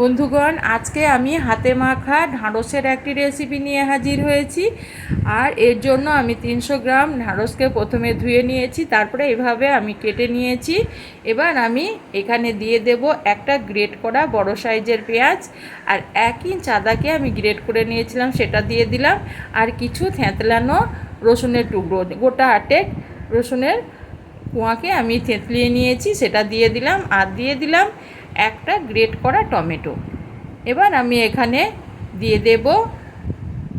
বন্ধুগণ, আজকে আমি হাতে মাখা ঢাঁড়সের একটি রেসিপি নিয়ে হাজির হয়েছি। আর এর জন্য আমি তিনশো গ্রাম ঢাঁড়সকে প্রথমে ধুয়ে নিয়েছি, তারপরে এভাবে আমি কেটে নিয়েছি। এবার আমি এখানে দিয়ে দেব একটা গ্রেট করা বড় সাইজের পেঁয়াজ। আর এক ইঞ্চ আদাকে আমি গ্রেট করে নিয়েছিলাম, সেটা দিয়ে দিলাম। আর কিছু থেঁতলানো রসুনের টুকরো, গোটা আটেক রসুনের কুয়াকে আমি থেঁতলিয়ে নিয়েছি, সেটা দিয়ে দিলাম। আর দিয়ে দিলাম একটা গ্রেট করা টমেটো। এবার আমি এখানে দিয়ে দেব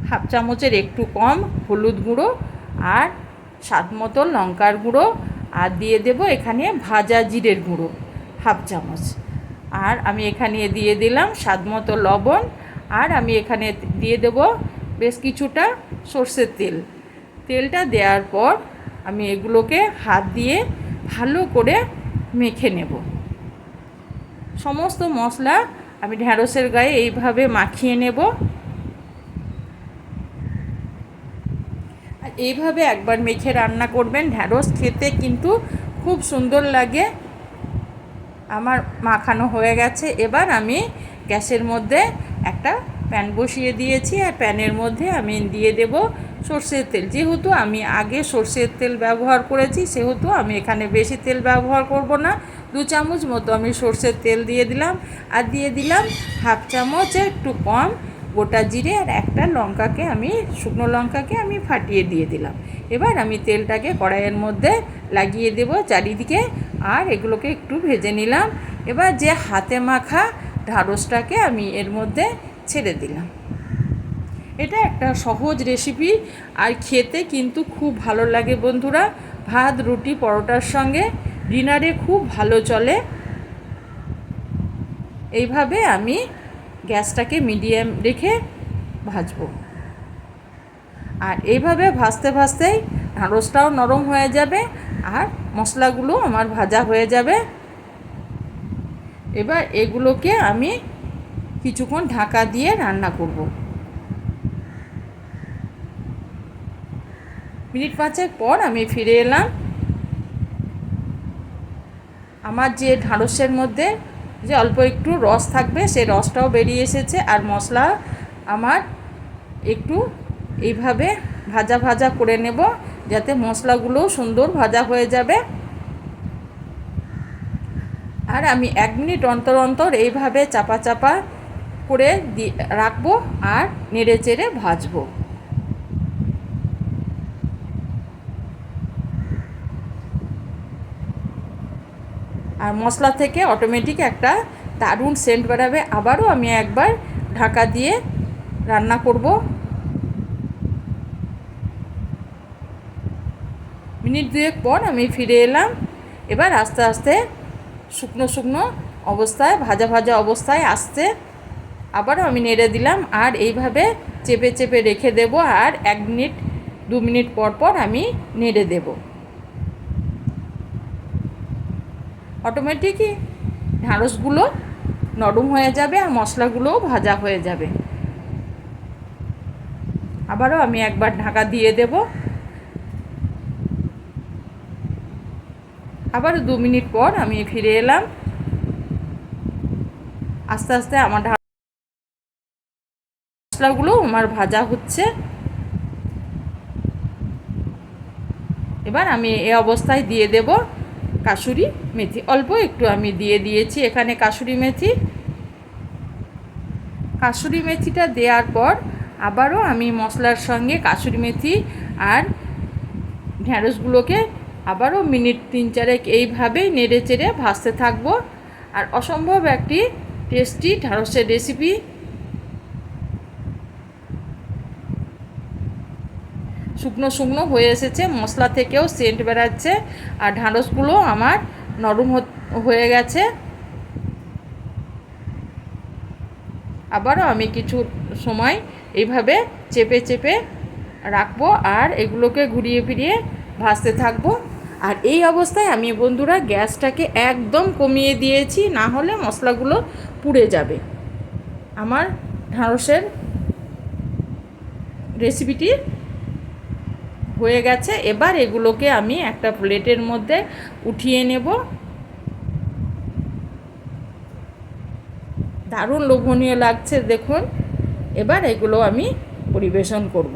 হাফ চামচের একটু কম হলুদ গুঁড়ো আর স্বাদ মতো লঙ্কার গুঁড়ো আর দিয়ে দেব এখানে ভাজা জিরের গুঁড়ো হাফ চামচ। আর আমি এখানে দিয়ে দিলাম স্বাদ মতো লবণ আর আমি এখানে দিয়ে দেব বেশ কিছুটা সর্ষের তেল। তেলটা দেওয়ার পর আমি এগুলোকে হাত দিয়ে ভালো করে মেখে নেব। সমস্ত মশলা আমি ঢ্যাঁড়সের গায়ে এইভাবে মাখিয়ে নেব। আর এইভাবে একবার মেখে রান্না করবেন ঢ্যাঁড়স খেতে কিন্তু খুব সুন্দর লাগে। আমার মাখানো হয়ে গেছে। এবার আমি গ্যাসের মধ্যে একটা প্যান বসিয়ে দিয়েছি। আর প্যানের মধ্যে আমি দিয়ে দেব সর্ষের তেল। যেহেতু আমি আগে সর্ষের তেল ব্যবহার করেছি, সেহেতু আমি এখানে বেশি তেল ব্যবহার করব না। দু চামচ মতো আমি সর্ষের তেল দিয়ে দিলাম আর দিয়ে দিলাম হাফ চামচ একটু কম গোটা জিরে আর একটা লঙ্কাকে আমি, শুকনো লঙ্কাকে আমি ফাটিয়ে দিয়ে দিলাম। এবার আমি তেলটাকে কড়াইয়ের মধ্যে লাগিয়ে দেব চারিদিকে আর এগুলোকে একটু ভেজে নিলাম। এবার যে হাতে মাখা ঢাড়সটাকে আমি এর মধ্যে ছেড়ে দিলাম। এটা একটা সহজ রেসিপি আর খেতে কিন্তু খুব ভালো লাগে বন্ধুরা। ভাত, রুটি, পরোটার সঙ্গে ডিনারে খুব ভালো চলে। এইভাবে আমি গ্যাসটাকে মিডিয়াম রেখে ভাজবো। আর এইভাবে ভাজতে ভাজতেই ঢাঁড়সটাও নরম হয়ে যাবে আর মশলাগুলো আমার ভাজা হয়ে যাবে। এবার এগুলোকে আমি কিছুক্ষণ ঢাকা দিয়ে রান্না করব। মিনিট পাঁচের পর আমি ফিরে এলাম। আমার যে ঢাঁড়সের মধ্যে যে অল্প একটু রস থাকবে, সেই রসটাও বেরিয়ে এসেছে আর মশলা আমার একটু এইভাবে ভাজা ভাজা করে নেব যাতে মশলাগুলোও সুন্দর ভাজা হয়ে যাবে। আর আমি এক মিনিট অন্তর অন্তর এইভাবে চাপা চাপা করে দি, রাখব আর নেড়ে চেড়ে ভাজবো। আর মশলা থেকে অটোমেটিক একটা দারুণ সেন্ট বেরাবে। আবারও আমি একবার ঢাকা দিয়ে রান্না করব। মিনিট দুয়েক পর আমি ফিরে এলাম। এবার আস্তে আস্তে শুকনো শুকনো অবস্থায়, ভাজা ভাজা অবস্থায় আসতে আবারও আমি নেড়ে দিলাম আর এইভাবে চেপে চেপে রেখে দেব আর এক মিনিট, দু মিনিট পর পর আমি নেড়ে দেবো। অটোমেটিকই ঢ্যাঁড়সগুলো নরম হয়ে যাবে আর মশলাগুলোও ভাজা হয়ে যাবে। আবারও আমি একবার ঢাকা দিয়ে দেব। আবার দু মিনিট পর আমি ফিরে এলাম। আস্তে আস্তে আমার মশলাগুলো আমার ভাজা হচ্ছে। এবার আমি এ অবস্থায় দিয়ে দেব। কাসুরি মেথি। অল্প একটু আমি দিয়ে দিয়েছি এখানে কাসুরি মেথি। কাসুরি মেথিটা দেওয়ার পর আবারও আমি মশলার সঙ্গে কাসুরি মেথি আর ঢ্যাঁড়সগুলোকে আবারও মিনিট তিন চারেক এইভাবেই নেড়ে চেড়ে ভাজতে থাকব। আর অসম্ভব একটি টেস্টি ঢ্যাঁড়সের রেসিপি শুকনো শুকনো হয়ে এসেছে, মশলা থেকেও সেন্ট বেরাচ্ছে, আর ঢাঁড়সগুলো আমার নরম হয়ে গেছে। আবারও আমি কিছু সময় এইভাবে চেপে চেপে রাখব আর এগুলোকে ঘুরিয়ে ফিরিয়ে ভাজতে থাকব। আর এই অবস্থায় আমি বন্ধুরা গ্যাসটাকে একদম কমিয়ে দিয়েছি, না হলে মশলাগুলো পুড়ে যাবে। আমার ঢাঁড়সের রেসিপিটি হয়ে গেছে। এবার এগুলোকে আমি একটা প্লেটের মধ্যে উঠিয়ে নেব। দারুণ লোভনীয় লাগছে, দেখুন। এবার এগুলো আমি পরিবেশন করব।